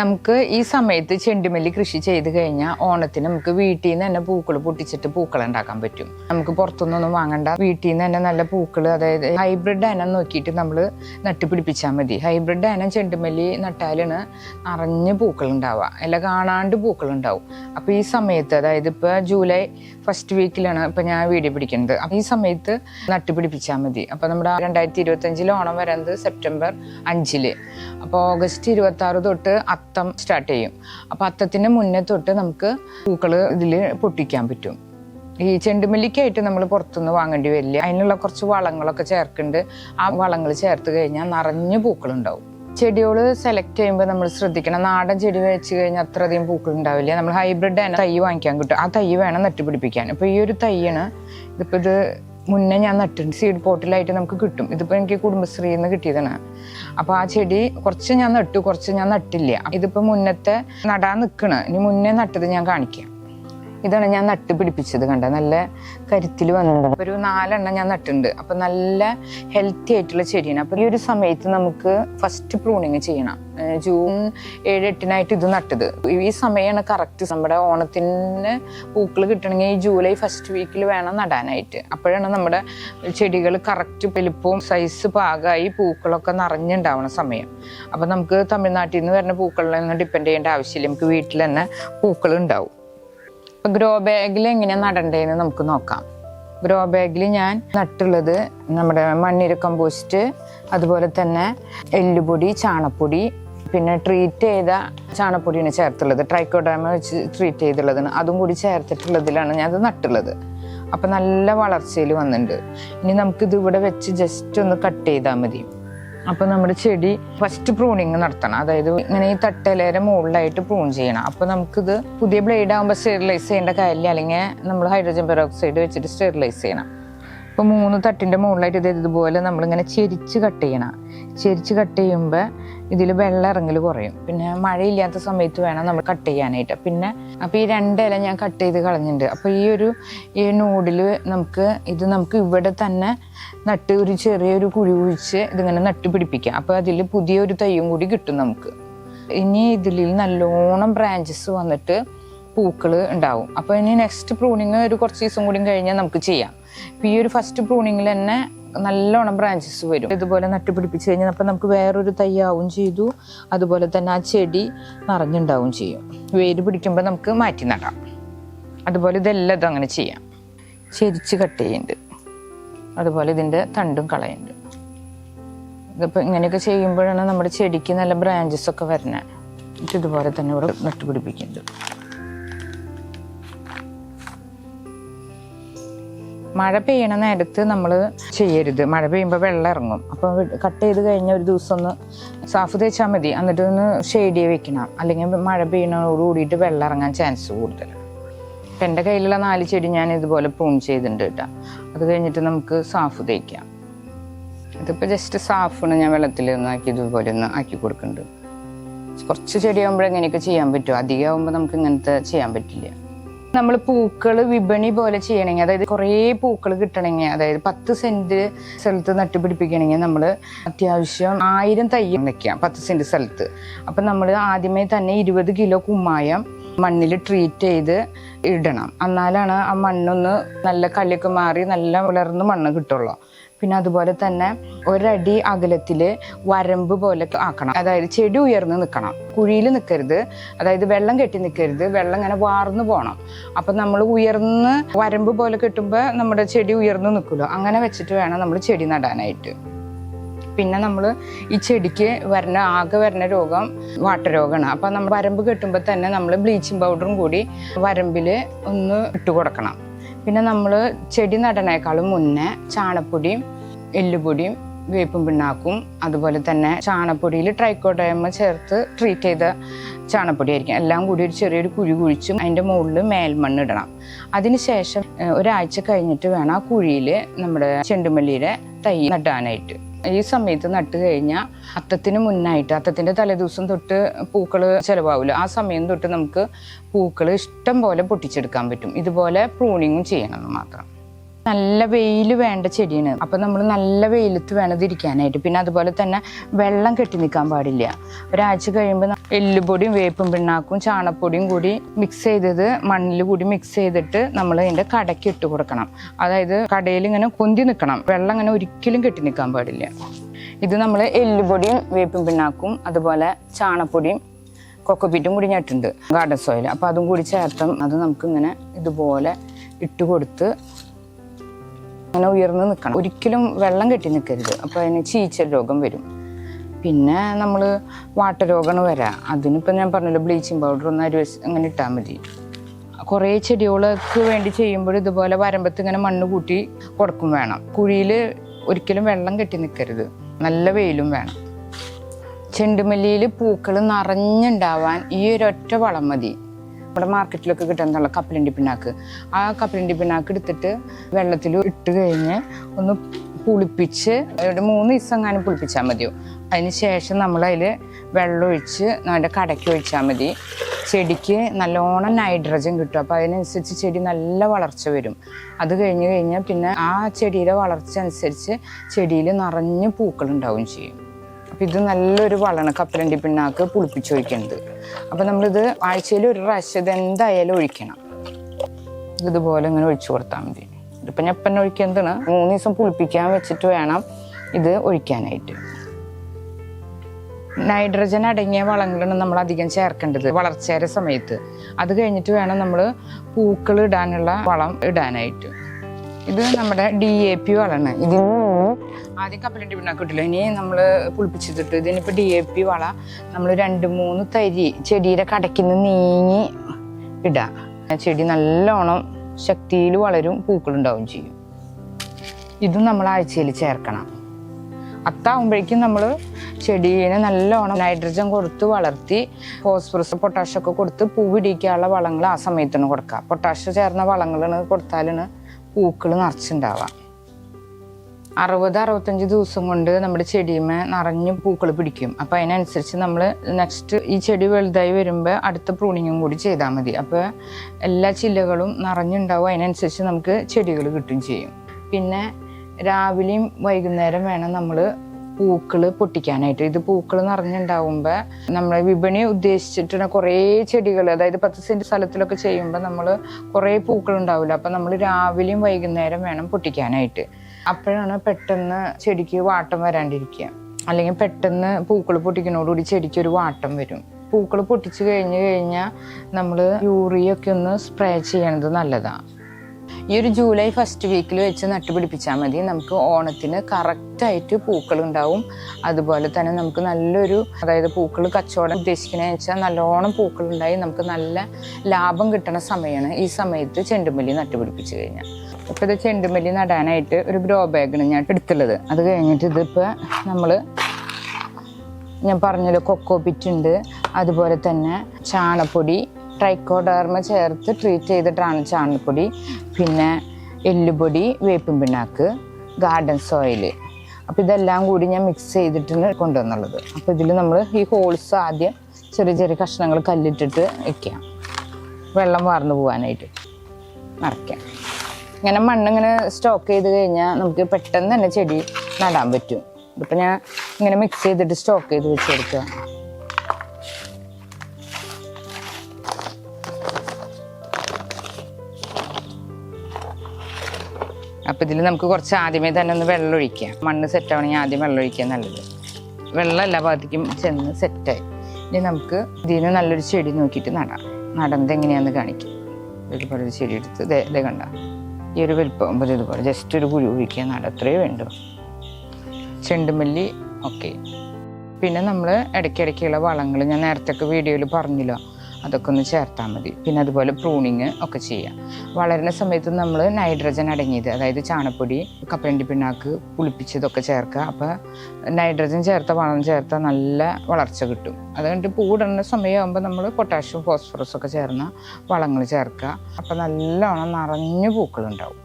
നമുക്ക് ഈ സമയത്ത് ചെണ്ടുമല്ലി കൃഷി ചെയ്ത് കഴിഞ്ഞാൽ ഓണത്തിന് നമുക്ക് വീട്ടിൽ നിന്ന് തന്നെ പൂക്കൾ പൊട്ടിച്ചിട്ട് പൂക്കൾ ഉണ്ടാക്കാൻ പറ്റും. നമുക്ക് പുറത്തുനിന്നൊന്നും വാങ്ങണ്ട. വീട്ടിൽ നിന്ന് തന്നെ നല്ല പൂക്കൾ അതായത് ഹൈബ്രിഡ് അനം നോക്കിയിട്ട് നമ്മൾ നട്ടുപിടിപ്പിച്ചാൽ മതി. ഹൈബ്രിഡ് അനം ചെണ്ടുമല്ലി നട്ടാലാണ് നിറഞ്ഞ് പൂക്കൾ ഉണ്ടാവുക അല്ല കാണാണ്ട് പൂക്കൾ ഉണ്ടാവും അപ്പോൾ ഈ സമയത്ത് അതായത് ഇപ്പോൾ ജൂലൈ ഫസ്റ്റ് വീക്കിലാണ് ഇപ്പോൾ ഞാൻ വീഡിയോ പിടിക്കുന്നത്. അപ്പോൾ ഈ സമയത്ത് നട്ടുപിടിപ്പിച്ചാൽ മതി. അപ്പോൾ നമ്മുടെ രണ്ടായിരത്തി ഇരുപത്തഞ്ചിൽ ഓണം വരുന്നത് സെപ്റ്റംബർ അഞ്ചിൽ അപ്പോൾ ഓഗസ്റ്റ് ഇരുപത്താറ് തൊട്ട് അത്തം സ്റ്റാർട്ട് ചെയ്യും. അപ്പോൾ അത്തത്തിന് മുന്നേ തൊട്ട് നമുക്ക് പൂക്കൾ ഇതിൽ പൊട്ടിക്കാൻ പറ്റും. ഈ ചെണ്ടുമല്ലിക്കായിട്ട് നമ്മൾ പുറത്തുനിന്ന് വാങ്ങേണ്ടി വരില്ല. അതിനുള്ള കുറച്ച് വളങ്ങളൊക്കെ ചേർക്കുന്നുണ്ട്. ആ വളങ്ങൾ ചേർത്ത് കഴിഞ്ഞാൽ നിറഞ്ഞ് പൂക്കളുണ്ടാവും. ചെടികൾ സെലക്ട് ചെയ്യുമ്പോൾ നമ്മൾ ശ്രദ്ധിക്കണം. നാടൻ ചെടി വെച്ച് കഴിഞ്ഞാൽ അത്രയധികം പൂക്കൾ ഉണ്ടാവില്ല. നമ്മൾ ഹൈബ്രിഡ് തൈ വാങ്ങിക്കാൻ കിട്ടും. ആ തൈ വേണം നട്ടുപിടിപ്പിക്കാൻ. അപ്പോൾ ഈ ഒരു തൈയാണ് ഇതിപ്പോൾ ഇത് മുന്നേ ഞാൻ നട്ടിട്ടുണ്ട്. സീഡ് പോട്ടിലായിട്ട് നമുക്ക് കിട്ടും. ഇതിപ്പോൾ എനിക്ക് കുടുംബശ്രീയിൽ നിന്ന് കിട്ടിയതാണ്. അപ്പോൾ ആ ചെടി കുറച്ച് ഞാൻ നട്ടു കുറച്ച് ഞാൻ നട്ടില്ല. ഇതിപ്പോൾ മുന്നത്തെ നടാൻ നിൽക്കണ് ഇനി മുന്നേ നട്ടത് ഞാൻ കാണിക്കാം. ഇതാണ് ഞാൻ നട്ട് പിടിപ്പിച്ചത് കണ്ട? നല്ല കരുത്തിൽ വന്നിട്ടുണ്ട് ഒരു നാലെണ്ണം ഞാൻ നട്ടുണ്ട് അപ്പൊ നല്ല ഹെൽത്തി ആയിട്ടുള്ള ചെടിയാണ്. അപ്പൊ ഈ ഒരു സമയത്ത് നമുക്ക് ഫസ്റ്റ് പ്രൂണിങ് ചെയ്യണം. ജൂൺ ഏഴ് എട്ടിനായിട്ട് ഇത് നട്ടത്. ഈ സമയമാണ് കറക്റ്റ് നമ്മുടെ ഓണത്തിന് പൂക്കൾ കിട്ടണമെങ്കിൽ ഈ ജൂലൈ ഫസ്റ്റ് വീക്കിൽ വേണം നടാനായിട്ട്. അപ്പോഴാണ് നമ്മുടെ ചെടികൾ കറക്റ്റ് വലിപ്പവും സൈസ് പാകമായി പൂക്കളൊക്കെ നിറഞ്ഞുണ്ടാവണ സമയം. അപ്പൊ നമുക്ക് തമിഴ്നാട്ടിൽ നിന്ന് വരുന്ന പൂക്കളിലൊന്നും ഡിപ്പെൻഡ് ചെയ്യേണ്ട ആവശ്യമില്ല. നമുക്ക് വീട്ടിൽ തന്നെ പൂക്കൾ ഉണ്ടാവും. ഇപ്പൊ ഗ്രോ ബാഗിൽ എങ്ങനെയാ നടണ്ടേന്ന് നമുക്ക് നോക്കാം. ഗ്രോ ബാഗിൽ ഞാൻ നട്ടുള്ളത് നമ്മുടെ മണ്ണിര കമ്പോസ്റ്റ് അതുപോലെ തന്നെ എല്ലുപൊടി ചാണപ്പൊടി പിന്നെ ട്രീറ്റ് ചെയ്ത ചാണപ്പൊടിയാണ് ചേർത്തുള്ളത്. ട്രൈക്കോഡാമ വെച്ച് ട്രീറ്റ് ചെയ്തുള്ളതാണ്. അതും കൂടി ചേർത്തിട്ടുള്ളതിലാണ് ഞാൻ അത് നട്ടുള്ളത്. അപ്പം നല്ല വളർച്ചയിൽ വന്നിട്ടുണ്ട് ഇനി നമുക്കിത് ഇവിടെ വെച്ച് ജസ്റ്റ് ഒന്ന് കട്ട് ചെയ്താൽ മതി. അപ്പൊ നമ്മുടെ ചെടി ഫസ്റ്റ് പ്രൂണിങ് നടത്തണം. അതായത് ഇങ്ങനെ ഈ തട്ടലേരെ മുകളിലായിട്ട് പ്രൂൺ ചെയ്യണം. അപ്പൊ നമുക്കിത് പുതിയ ബ്ലേഡ് ആകുമ്പോൾ സ്റ്റെറിലൈസ് ചെയ്യേണ്ട കാര്യമില്ല. അല്ലെങ്കിൽ നമ്മൾ ഹൈഡ്രജൻ പെറോക്സൈഡ് വെച്ചിട്ട് സ്റ്റെറിലൈസ് ചെയ്യണം. ഇപ്പൊ മൂന്ന് തട്ടിന്റെ മുകളിലായിട്ട് ഇത് ഇതുപോലെ നമ്മളിങ്ങനെ ചെരിച്ച് കട്ട് ചെയ്യണം. ചെരിച്ച് കട്ട് ചെയ്യുമ്പോൾ ഇതിൽ വെള്ളം ഇറങ്ങൽ കുറയും. പിന്നെ മഴയില്ലാത്ത സമയത്ത് വേണം നമ്മൾ കട്ട് ചെയ്യാനായിട്ട്. പിന്നെ അപ്പോൾ ഈ രണ്ടില ഞാൻ കട്ട് ചെയ്ത് കളഞ്ഞിട്ടുണ്ട്. അപ്പോൾ ഈ ഒരു ഈ നൂഡിൽ നമുക്ക് ഇത് നമുക്ക് ഇവിടെ തന്നെ നട്ട് ഒരു ചെറിയൊരു കുഴി കുഴിച്ച് ഇതിങ്ങനെ നട്ട് പിടിപ്പിക്കാം. അപ്പോൾ അതിൽ പുതിയൊരു തയ്യും കൂടി കിട്ടും നമുക്ക്. ഇനി ഇതിൽ നല്ലോണം ബ്രാഞ്ചസ് വന്നിട്ട് പൂക്കൾ ഉണ്ടാവും. അപ്പോൾ ഇനി നെക്സ്റ്റ് പ്രൂണിങ് ഒരു കുറച്ച് ദിവസം കൂടി കഴിഞ്ഞാൽ നമുക്ക് ചെയ്യാം. അപ്പം ഈ ഒരു ഫസ്റ്റ് പ്രൂണിങ്ങിൽ തന്നെ നല്ലോണം ബ്രാഞ്ചസ് വരും. ഇതുപോലെ നട്ടുപിടിപ്പിച്ച് കഴിഞ്ഞാൽ അപ്പം നമുക്ക് വേറൊരു തയ്യാവും ചെയ്തു. അതുപോലെ തന്നെ ആ ചെടി നിറഞ്ഞുണ്ടാവും ചെയ്യും. വേര് പിടിക്കുമ്പോൾ നമുക്ക് മാറ്റി നടാം. അതുപോലെ ഇതെല്ലാം ഇത് അങ്ങനെ ചെയ്യാം. ചെരിച്ച് കട്ട് ചെയ്യുന്നുണ്ട് അതുപോലെ ഇതിന്റെ തണ്ടും കളയുന്നുണ്ട് ഇതിപ്പോൾ ഇങ്ങനെയൊക്കെ ചെയ്യുമ്പോഴാണ് നമ്മുടെ ചെടിക്ക് നല്ല ബ്രാഞ്ചസ് ഒക്കെ വരുന്നത് ഇതുപോലെ തന്നെ ഇവിടെ നട്ടുപിടിപ്പിക്കുന്നുണ്ട്. മഴ പെയ്യണ നേരത്ത് നമ്മൾ ചെയ്യരുത്. മഴ പെയ്യുമ്പോൾ വെള്ളം ഇറങ്ങും. അപ്പോൾ കട്ട് ചെയ്ത് കഴിഞ്ഞ ഒരു ദിവസം ഒന്ന് സാഫ് തേച്ചാൽ മതി. എന്നിട്ട് ഒന്ന് ഷെയ്ഡ് ചെയ്ത് വെക്കണം. അല്ലെങ്കിൽ മഴ പെയ്യണോട് കൂടിയിട്ട് വെള്ളം ഇറങ്ങാൻ ചാൻസ് കൂടുതൽ അപ്പം എന്റെ കയ്യിലുള്ള നാല് ചെടി ഞാൻ ഇതുപോലെ പൂൺ ചെയ്തിട്ടുണ്ട് കേട്ടോ അത് കഴിഞ്ഞിട്ട് നമുക്ക് സാഫ് തേക്കാം. ഇതിപ്പോൾ ജസ്റ്റ് സാഫാണ് ഞാൻ വെള്ളത്തിൽ ഒന്ന് ആക്കി ഇതുപോലെ ഒന്ന് ആക്കി കൊടുക്കുന്നുണ്ട് കുറച്ച് ചെടിയാകുമ്പോൾ എങ്ങനെയൊക്കെ ചെയ്യാൻ പറ്റും? അധികമാകുമ്പോൾ നമുക്ക് ഇങ്ങനത്തെ ചെയ്യാൻ പറ്റില്ല. നമ്മൾ പൂക്കൾ വിപണി പോലെ ചെയ്യണമെങ്കിൽ അതായത് കുറേ പൂക്കൾ കിട്ടണമെങ്കിൽ അതായത് പത്ത് സെന്റ് സ്ഥലത്ത് നട്ടുപിടിപ്പിക്കണമെങ്കിൽ നമ്മൾ അത്യാവശ്യം ആയിരം തൈ വെക്കാം പത്ത് സെന്റ് സ്ഥലത്ത്. അപ്പം നമ്മൾ ആദ്യമേ തന്നെ ഇരുപത് കിലോ കുമ്മായം മണ്ണിൽ ട്രീറ്റ് ചെയ്ത് ഇടണം. എന്നാലാണ് ആ മണ്ണൊന്ന് നല്ല കല്ലിയൊക്കെ മാറി നല്ല വളർന്ന് മണ്ണ് കിട്ടുള്ളൂ. പിന്നെ അതുപോലെ തന്നെ ഒരടി അകലത്തിൽ വരമ്പ് പോലെ ആക്കണം. അതായത് ചെടി ഉയർന്ന് നിൽക്കണം കുഴിയിൽ നിൽക്കരുത് അതായത് വെള്ളം കെട്ടി നിൽക്കരുത് വെള്ളം ഇങ്ങനെ വാർന്നു പോകണം അപ്പം നമ്മൾ ഉയർന്ന് വരമ്പ് പോലെ കെട്ടുമ്പോൾ നമ്മുടെ ചെടി ഉയർന്നു നിൽക്കുമല്ലോ അങ്ങനെ വെച്ചിട്ട് വേണം നമ്മൾ ചെടി നടാനായിട്ട്. പിന്നെ നമ്മൾ ഈ ചെടിക്ക് വരുന്ന ആകെ വരുന്ന രോഗം വാട്ട രോഗമാണ് അപ്പം നമ്മൾ വരമ്പ് കെട്ടുമ്പോൾ തന്നെ നമ്മൾ ബ്ലീച്ചിങ് പൗഡറും കൂടി വരമ്പിൽ ഒന്ന് ഇട്ട് കൊടുക്കണം. പിന്നെ നമ്മൾ ചെടി നടനേക്കാളും മുന്നേ ചാണപ്പൊടിയും എല്ലുപൊടിയും വേപ്പും പിണ്ണാക്കും അതുപോലെ തന്നെ ചാണപ്പൊടിയിൽ ട്രൈക്കോട്ടയമ്മ ചേർത്ത് ട്രീറ്റ് ചെയ്ത ചാണപ്പൊടി ആയിരിക്കും എല്ലാം കൂടി ഒരു ചെറിയൊരു കുഴി കുഴിച്ചും അതിന്റെ മുകളിൽ മേൽമണ്ണ് ഇടണം. അതിനുശേഷം ശേഷം ഒരാഴ്ച കഴിഞ്ഞിട്ട് വേണം ആ കുഴിയിൽ നമ്മുടെ ചെണ്ടുമല്ലിയുടെ തൈ നടാനായിട്ട്. ഈ സമയത്ത് നട്ട് കഴിഞ്ഞാൽ അത്തത്തിന് മുന്നായിട്ട് അത്തത്തിന്റെ തലേദിവസം തൊട്ട് പൂക്കൾ ചിലവാവില്ല. ആ സമയം തൊട്ട് നമുക്ക് പൂക്കൾ ഇഷ്ടം പോലെ പൊട്ടിച്ചെടുക്കാൻ പറ്റും. ഇതുപോലെ പ്രൂണിങ്ങും ചെയ്യണം മാത്രം. നല്ല വെയിൽ വേണ്ട ചെടിയാണ് അപ്പം നമ്മൾ നല്ല വെയിലത്ത് വേണം ഇത് ഇരിക്കാനായിട്ട്. പിന്നെ അതുപോലെ തന്നെ വെള്ളം കെട്ടി നിൽക്കാൻ പാടില്ല. ഒരാഴ്ച കഴിയുമ്പോൾ എല്ലുപൊടിയും വേപ്പും പിണ്ണാക്കും ചാണപ്പൊടിയും കൂടി മിക്സ് ചെയ്തത് മണ്ണിൽ കൂടി മിക്സ് ചെയ്തിട്ട് നമ്മൾ അതിന്റെ കടയ്ക്ക് ഇട്ട് കൊടുക്കണം. അതായത് കടയിൽ ഇങ്ങനെ കൊന്തി നിൽക്കണം വെള്ളം അങ്ങനെ ഒരിക്കലും കെട്ടി നിൽക്കാൻ പാടില്ല. ഇത് നമ്മൾ എല്ലുപൊടിയും വേപ്പും പിണ്ണാക്കും അതുപോലെ ചാണപ്പൊടിയും കൊക്കോപ്പീറ്റും കൂടി ഞെട്ടുണ്ട് ഗാർഡൻ സോയിൽ അപ്പോൾ അതും കൂടി ചേർത്തും അത് നമുക്കിങ്ങനെ ഇതുപോലെ ഇട്ട് കൊടുത്ത് അങ്ങനെ ഉയർന്ന് നിൽക്കണം ഒരിക്കലും വെള്ളം കെട്ടി നിൽക്കരുത് അപ്പോൾ അതിന് ചീച്ചൽ രോഗം വരും. പിന്നെ നമ്മൾ വാട്ടരോഗമാണ് വരാം. അതിനിപ്പോൾ ഞാൻ പറഞ്ഞല്ലോ ബ്ലീച്ചിങ് പൗഡർ ഒന്ന് അരി അങ്ങനെ ഇട്ടാൽ മതി. കുറേ ചെടികൾക്ക് വേണ്ടി ചെയ്യുമ്പോൾ ഇതുപോലെ വരമ്പത്ത് ഇങ്ങനെ മണ്ണ് കൂട്ടി കൊടുക്കും വേണം. കുഴിയിൽ ഒരിക്കലും വെള്ളം കെട്ടി നിൽക്കരുത് നല്ല വെയിലും വേണം. ചെണ്ടുമല്ലിയിൽ പൂക്കൾ നിറഞ്ഞുണ്ടാവാൻ ഈ ഒരൊറ്റ വളം മതി. നമ്മുടെ മാർക്കറ്റിലൊക്കെ കിട്ടുന്നുള്ള കപ്പലിന്റെ പിണ്ണാക്ക്. ആ കപ്പലിന്റെ പിണ്ണാക്ക് എടുത്തിട്ട് വെള്ളത്തിൽ ഇട്ട് കഴിഞ്ഞ് ഒന്ന് പുളിപ്പിച്ച് ഒരു മൂന്ന് ദിവസം എങ്ങാനും പുളിപ്പിച്ചാൽ മതിയോ. അതിന് ശേഷം നമ്മൾ അതിൽ വെള്ളം ഒഴിച്ച് നമ്മുടെ കടയ്ക്ക് ഒഴിച്ചാൽ മതി. ചെടിക്ക് നല്ലോണം നൈട്രജൻ കിട്ടും. അപ്പോൾ അതിനനുസരിച്ച് ചെടി നല്ല വളർച്ച വരും. അത് കഴിഞ്ഞ് കഴിഞ്ഞാൽ പിന്നെ ആ ചെടിയുടെ വളർച്ച അനുസരിച്ച് ചെടിയിൽ നിറഞ്ഞ് പൂക്കളുണ്ടാവുകയും ചെയ്യും. അപ്പം ഇത് നല്ലൊരു വളമാണ്. കപ്പലണ്ടി പിണ്ണാക്ക് പുളിപ്പിച്ച് ഒഴിക്കുന്നത്. അപ്പം നമ്മളിത് ആഴ്ചയിൽ ഒരു പ്രാവശ്യം ഇത് എന്തായാലും ഒഴിക്കണം. ഇതുപോലെ ഇങ്ങനെ ഒഴിച്ചു കൊടുത്താൽ മതി. ഇതിപ്പം ഞാൻ ഇപ്പം ഒഴിക്കുന്നതാണ് മൂന്ന് ദിവസം പുളിപ്പിക്കാൻ വെച്ചിട്ട് വേണം ഇത് ഒഴിക്കാനായിട്ട്. നൈട്രജൻ അടങ്ങിയ വളങ്ങളാണ് നമ്മൾ അധികം ചേർക്കേണ്ടത് വളർച്ചയുടെ സമയത്ത്. അത് കഴിഞ്ഞിട്ട് വേണം നമ്മൾ പൂക്കൾ ഇടാനുള്ള വളം ഇടാനായിട്ട്. ഇത് നമ്മുടെ ഡി എ പി വളമാണ്. ഇതിന് ആദ്യം കപ്പലണ്ടി പിണ്ണാക്കിട്ടില്ല ഇനി നമ്മൾ പുളിപ്പിച്ചിട്ടിട്ട് ഇതിനിപ്പോൾ ഡി എ പി വള നമ്മൾ രണ്ട് മൂന്ന് തരി ചെടിയുടെ കടയ്ക്ക് നീങ്ങി ഇടുക ചെടി നല്ലോണം ശക്തിയിൽ വളരും പൂക്കളുണ്ടാവും ചെയ്യും. ഇതും നമ്മൾ ആഴ്ചയിൽ ചേർക്കണം. അത്താവുമ്പോഴേക്കും നമ്മൾ ചെടീനെ നല്ലോണം നൈട്രജൻ കൊടുത്ത് വളർത്തി ഫോസ്ഫറസ് പൊട്ടാഷ്യം ഒക്കെ കൊടുത്ത് പൂവിടിക്കാനുള്ള വളങ്ങൾ ആ സമയത്താണ് കൊടുക്കുക പൊട്ടാഷ്യം ചേർന്ന വളങ്ങളാണ് കൊടുത്താലാണ് പൂക്കൾ നിറച്ചുണ്ടാവുക അറുപത് അറുപത്തഞ്ച് ദിവസം കൊണ്ട് നമ്മുടെ ചെടിയുമേ നിറഞ്ഞ് പൂക്കൾ പിടിക്കും. അപ്പം അതിനനുസരിച്ച് നമ്മൾ നെക്സ്റ്റ് ഈ ചെടി വലുതായി വരുമ്പോൾ അടുത്ത പ്രൂണിങ്ങും കൂടി ചെയ്താൽ മതി. അപ്പോൾ എല്ലാ ചില്ലകളും നിറഞ്ഞുണ്ടാവും. അതിനനുസരിച്ച് നമുക്ക് ചെടികൾ കിട്ടും ചെയ്യും. പിന്നെ രാവിലെയും വൈകുന്നേരം വേണം നമ്മൾ പൂക്കൾ പൊട്ടിക്കാനായിട്ട്. ഇത് പൂക്കൾ നിറഞ്ഞുണ്ടാവുമ്പോൾ നമ്മൾ വിപണി ഉദ്ദേശിച്ചിട്ടുള്ള കുറേ ചെടികൾ അതായത് പത്ത് സെന്റ് സ്ഥലത്തിലൊക്കെ ചെയ്യുമ്പോൾ നമ്മൾ കുറേ പൂക്കൾ ഉണ്ടാവില്ല അപ്പം നമ്മൾ രാവിലെയും വൈകുന്നേരം വേണം പൊട്ടിക്കാനായിട്ട്. അപ്പോഴാണ് പെട്ടെന്ന് ചെടിക്ക് വാട്ടം വരാണ്ടിരിക്കുക. അല്ലെങ്കിൽ പെട്ടെന്ന് പൂക്കൾ പൊട്ടിക്കുന്നതോടുകൂടി ചെടിക്ക് ഒരു വാട്ടം വരും. പൂക്കൾ പൊട്ടിച്ച് കഴിഞ്ഞ് കഴിഞ്ഞാൽ നമ്മൾ യൂറിയൊക്കെ ഒന്ന് സ്പ്രേ ചെയ്യണത് നല്ലതാണ് ഈ ഒരു ജൂലൈ ഫസ്റ്റ് വീക്കിൽ വെച്ച് നട്ടുപിടിപ്പിച്ചാൽ മതി. നമുക്ക് ഓണത്തിന് കറക്റ്റായിട്ട് പൂക്കൾ ഉണ്ടാവും അതുപോലെ തന്നെ നമുക്ക് നല്ലൊരു അതായത് പൂക്കൾ കച്ചവടം ഉദ്ദേശിക്കണമെന്ന് വെച്ചാൽ നല്ലോണം പൂക്കൾ ഉണ്ടായി നമുക്ക് നല്ല ലാഭം കിട്ടണ സമയമാണ് ഈ സമയത്ത് ചെണ്ടുമല്ലി നട്ടുപിടിപ്പിച്ച് കഴിഞ്ഞാൽ ഇപ്പോൾ ഇത് ചെണ്ടുമല്ലി നടാനായിട്ട് ഒരു ഗ്രോ ബാഗാണ് ഞാൻ എടുത്തുള്ളത്. അത് കഴിഞ്ഞിട്ട് ഇതിപ്പോൾ നമ്മൾ ഞാൻ പറഞ്ഞല്ലോ കൊക്കോ പിറ്റ് ഉണ്ട്. അതുപോലെ തന്നെ ചാണപ്പൊടി ട്രൈക്കോഡർമ ചേർത്ത് ട്രീറ്റ് ചെയ്തിട്ടാണ് ചാണപ്പൊടി പിന്നെ എല്ലുപൊടി വേപ്പും പിണ്ണാക്ക് ഗാർഡൻ സോയിൽ അപ്പോൾ ഇതെല്ലാം കൂടി ഞാൻ മിക്സ് ചെയ്തിട്ടാണ് കൊണ്ടുവന്നുള്ളത്. അപ്പോൾ ഇതിൽ നമ്മൾ ഈ ഹോൾസ് ആദ്യം ചെറിയ ചെറിയ കഷ്ണങ്ങൾ കല്ലിട്ടിട്ട് വെക്കാം. വെള്ളം വാർന്നു പോകാനായിട്ട് നിറയ്ക്കാം ഇങ്ങനെ മണ്ണിങ്ങനെ സ്റ്റോക്ക് ചെയ്ത് കഴിഞ്ഞാൽ നമുക്ക് പെട്ടെന്ന് തന്നെ ചെടി നടാൻ പറ്റും. ഇതിപ്പോൾ ഞാൻ ഇങ്ങനെ മിക്സ് ചെയ്തിട്ട് സ്റ്റോക്ക് ചെയ്ത് വെച്ച് കൊടുക്കുക അപ്പോൾ ഇതിൽ നമുക്ക് കുറച്ച് ആദ്യമേ തന്നെ ഒന്ന് വെള്ളം ഒഴിക്കാം. മണ്ണ് സെറ്റ് ആവണമെങ്കിൽ ആദ്യം വെള്ളം ഒഴിക്കുക നല്ലത്. വെള്ളം എല്ലാ ഭാഗത്തേക്കും ചെന്ന് സെറ്റായി ഇനി നമുക്ക് ഇതിന് നല്ലൊരു ചെടി നോക്കിയിട്ട് നടാം. നടന്നത് എങ്ങനെയാണെന്ന് കാണിക്കും. ഇതുപോലെ ഒരു ചെടി എടുത്ത് ഇതേ ദേ കണ്ട? ഈ ഒരു വലിപ്പം ഇതുപോലെ. ജസ്റ്റ് ഒരു കുരു ഒഴിക്കുക നട അത്രയേ വേണ്ടു. ചെണ്ടുമല്ലി ഓക്കെ പിന്നെ നമ്മൾ ഇടയ്ക്കിടയ്ക്കുള്ള വളങ്ങൾ ഞാൻ നേരത്തെ ഒക്കെ വീഡിയോയിൽ പറഞ്ഞല്ലോ. അതൊക്കെ ഒന്ന് ചേർത്താൽ മതി. പിന്നെ അതുപോലെ പ്രൂണിങ് ഒക്കെ ചെയ്യാം. വളരുന്ന സമയത്ത് നമ്മൾ നൈട്രജൻ അടങ്ങിയത് അതായത് ചാണപ്പൊടി കപ്പലണ്ടി പിണ്ണാക്ക് പുളിപ്പിച്ചതൊക്കെ ചേർക്കുക. അപ്പോൾ നൈട്രജൻ ചേർത്ത വളം ചേർത്ത നല്ല വളർച്ച കിട്ടും. അതുകൊണ്ട് പൂടുന്ന സമയമാകുമ്പോൾ നമ്മൾ പൊട്ടാഷ്യം ഫോസ്ഫറസ് ഒക്കെ ചേർന്ന വളങ്ങൾ ചേർക്കുക. അപ്പോൾ നല്ലോണം നിറഞ്ഞു പൂക്കളുണ്ടാവും.